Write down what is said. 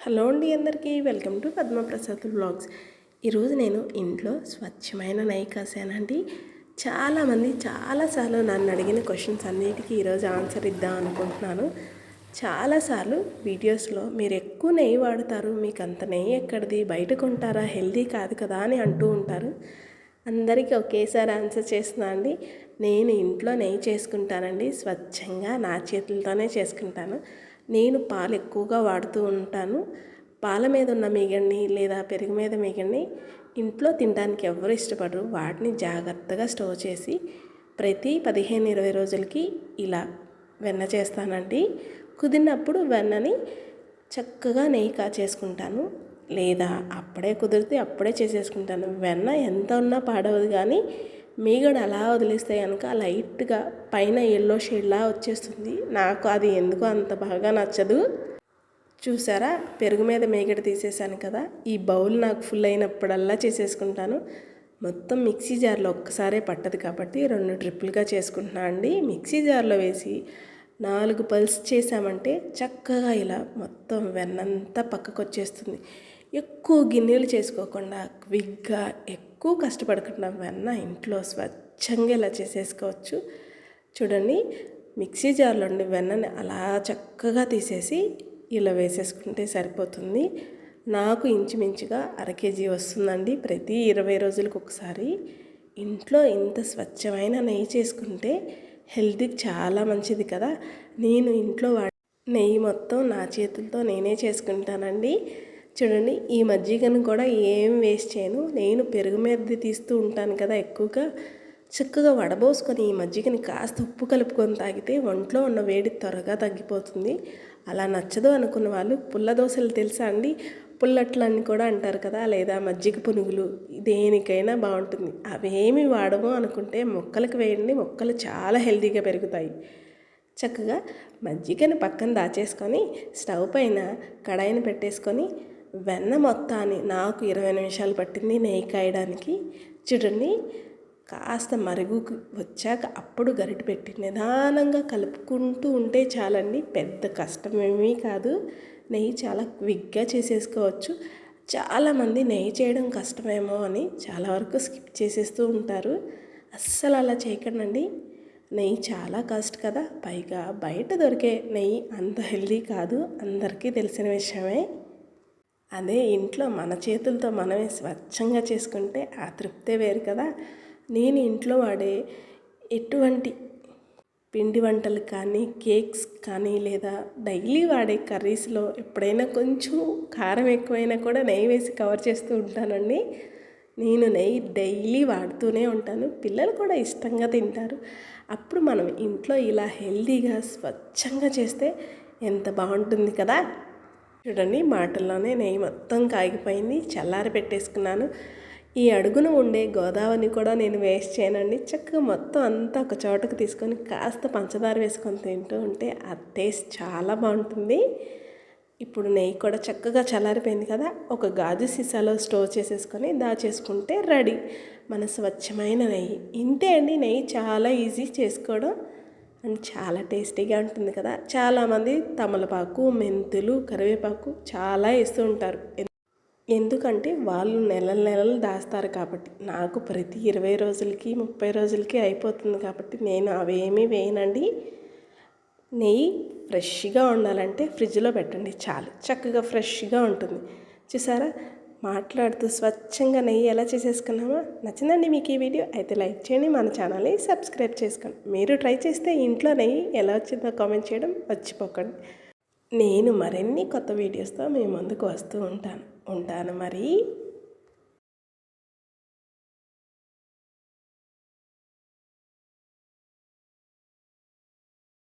Hello అండి అందరికీ welcome to Padma Prasad blogs ఈరోజు నేను ఇంట్లో స్వచ్ఛమైన నెయ్యి కాసానండి చాలామంది చాలాసార్లు నన్ను అడిగిన క్వశ్చన్స్ అన్నిటికీ ఈరోజు ఆన్సర్ ఇద్దాం అనుకుంటున్నాను. చాలాసార్లు వీడియోస్లో మీరు ఎక్కువ నెయ్యి వాడతారు మీకు అంత నెయ్యి ఎక్కడిది? బయట కొంటారా? హెల్దీ కాదు కదా? అని అంటూ ఉంటారు. అందరికీ ఒకేసారి ఆన్సర్ చేస్తున్నా అండి. నేను ఇంట్లో నెయ్యి చేసుకుంటానండి. స్వచ్ఛంగా నా చేతులతోనే చేసుకుంటాను. నేను పాలు ఎక్కువగా వాడుతూ ఉంటాను. పాల మీద ఉన్న మీగడిని లేదా పెరుగు మీద మీగడిని ఇంట్లో తినడానికి ఎవరు ఇష్టపడరు. వాటిని జాగ్రత్తగా స్టోర్ చేసి ప్రతి పదిహేను ఇరవై రోజులకి ఇలా వెన్న చేస్తానండి. కుదిరినప్పుడు వెన్నని చక్కగా నెయ్యి కాచేసుకుంటాను లేదా అప్పుడే కుదిరితే అప్పుడే చేసేసుకుంటాను. వెన్న ఎంత ఉన్నా పాడవదు కానీ మీగడ అలా వదిలేస్తే కనుక లైట్గా పైన ఎల్లో షేడ్లా వచ్చేస్తుంది. నాకు అది ఎందుకు అంత బాగా నచ్చదు. చూసారా? పెరుగు మీద మేగడ తీసేసాను కదా? ఈ బౌల్ నాకు ఫుల్ అయినప్పుడల్లా చేసేసుకుంటాను. మొత్తం మిక్సీ జార్లో ఒక్కసారే పట్టదు కాబట్టి రెండు ట్రిప్పులుగా చేసుకుంటున్నా అండి. మిక్సీ జార్లో వేసి నాలుగు పల్స్ చేసామంటే చక్కగా ఇలా మొత్తం వెన్నంతా పక్కకు వచ్చేస్తుంది ఎక్కువ గిన్నెలు చేసుకోకుండా క్విక్గా ఎక్కువ కష్టపడకుండా వెన్న ఇంట్లో స్వచ్ఛంగా ఇలా చేసేసుకోవచ్చు. చూడండి మిక్సీ జార్లో ఉండి వెన్నని అలా చక్కగా తీసేసి ఇలా వేసేసుకుంటే సరిపోతుంది. నాకు ఇంచుమించుగా అర కేజీ వస్తుందండి ప్రతి ఇరవై రోజులకు ఒకసారి. ఇంట్లో ఇంత స్వచ్ఛమైన నెయ్యి చేసుకుంటే హెల్త్కి చాలా మంచిది కదా. నేను ఇంట్లో వాడి నెయ్యి మొత్తం నా చేతులతో నేనే చేసుకుంటానండి. చూడండి ఈ మజ్జిగను కూడా ఏం వేస్ట్ చేయను. నేను పెరుగు మీద తీస్తూ ఉంటాను కదా ఎక్కువగా. చక్కగా వడబోసుకొని ఈ మజ్జిగని కాస్త ఉప్పు కలుపుకొని తాగితే ఒంట్లో ఉన్న వేడి త్వరగా తగ్గిపోతుంది. అలా నచ్చదు అనుకున్న వాళ్ళు పుల్ల దోశలు తెలుసా అండి? పుల్లట్లని కూడా అంటారు కదా లేదా మజ్జిగ పునుగులు దేనికైనా బాగుంటుంది. అవేమి వాడము అనుకుంటే మొక్కలకు వేయండి మొక్కలు చాలా హెల్తీగా పెరుగుతాయి. చక్కగా మజ్జిగను పక్కన దాచేసుకొని స్టవ్ పైన కడాయిని పెట్టేసుకొని వెన్న మొత్తాన్ని నాకు ఇరవై నిమిషాలు పట్టింది నెయ్యి కాయడానికి. చూడండి కాస్త మరుగు వచ్చాక అప్పుడు గరిటె పెట్టి నిదానంగా కలుపుకుంటూ ఉంటే చాలండి. పెద్ద కష్టమేమీ కాదు. నెయ్యి చాలా క్విక్గా చేసేసుకోవచ్చు. చాలామంది నెయ్యి చేయడం కష్టమేమో అని చాలా వరకు స్కిప్ చేసేస్తూ ఉంటారు. అస్సలు అలా చేయకండి నెయ్యి చాలా కాస్ట్ కదా. పైగా బయట దొరికే నెయ్యి అంత హెల్దీ కాదు. అందరికీ తెలిసిన విషయమే. అదే ఇంట్లో మన చేతులతో మనమే స్వచ్ఛంగా చేసుకుంటే ఆ తృప్తే వేరు కదా. నేను ఇంట్లో వాడే ఎటువంటి పిండి వంటలు కానీ కేక్స్ కానీ లేదా డైలీ వాడే కర్రీస్లో ఎప్పుడైనా కొంచెం కారం ఎక్కువైనా కూడా నెయ్యి వేసి కవర్ చేస్తూ ఉంటానండి. నేను నెయ్యి డైలీ వాడుతూనే ఉంటాను. పిల్లలు కూడా ఇష్టంగా తింటారు. అప్పుడు మనం ఇంట్లో ఇలా హెల్తీగా స్వచ్ఛంగా చేస్తే ఎంత బాగుంటుంది కదా. చూడండి మాటల్లోనే నెయ్యి మొత్తం కాగిపోయింది. చల్లారి పెట్టేసుకున్నాను. ఈ అడుగున ఉండే గోదావరిని కూడా నేను వేస్ట్ చేయనండి. చక్కగా మొత్తం అంతా ఒక చోటకు తీసుకొని కాస్త పంచదార వేసుకొని తింటూ ఉంటే ఆ టేస్ట్ చాలా బాగుంటుంది. ఇప్పుడు నెయ్యి కూడా చక్కగా చల్లారిపోయింది కదా ఒక గాజు సీసాలో స్టోర్ చేసేసుకొని దాచేసుకుంటే రెడీ. మన స్వచ్ఛమైన నెయ్యి. ఇంతే అండి నెయ్యి చాలా ఈజీ చేసుకోవడం. అండ్ చాలా టేస్టీగా ఉంటుంది కదా. చాలామంది తమలపాకు మెంతులు కరివేపాకు చాలా వేస్తూ ఉంటారు. ఎందుకంటే వాళ్ళు నెలలు నెలలు దాస్తారు కాబట్టి. నాకు ప్రతి ఇరవై రోజులకి ముప్పై రోజులకి అయిపోతుంది కాబట్టి నేను అవేమీ వేయనండి. నెయ్యి ఫ్రెష్గా ఉండాలంటే ఫ్రిడ్జ్లో పెట్టండి చాలు. చక్కగా ఫ్రెష్గా ఉంటుంది. చూసారా? మాట్లాడుతూ స్వచ్ఛంగా నెయ్యి ఎలా చేసేసుకున్నామో నచ్చిందండి మీకు ఈ వీడియో అయితే లైక్ చేయండి మన ఛానల్ని సబ్స్క్రైబ్ చేసుకోండి. మీరు ట్రై చేస్తే ఇంట్లో నెయ్యి ఎలా వచ్చిందో కామెంట్ చేయడం మర్చిపోకండి. నేను మరిన్ని కొత్త వీడియోస్తో మీ ముందుకు వస్తూ ఉంటాను. ఉంటాను మరి.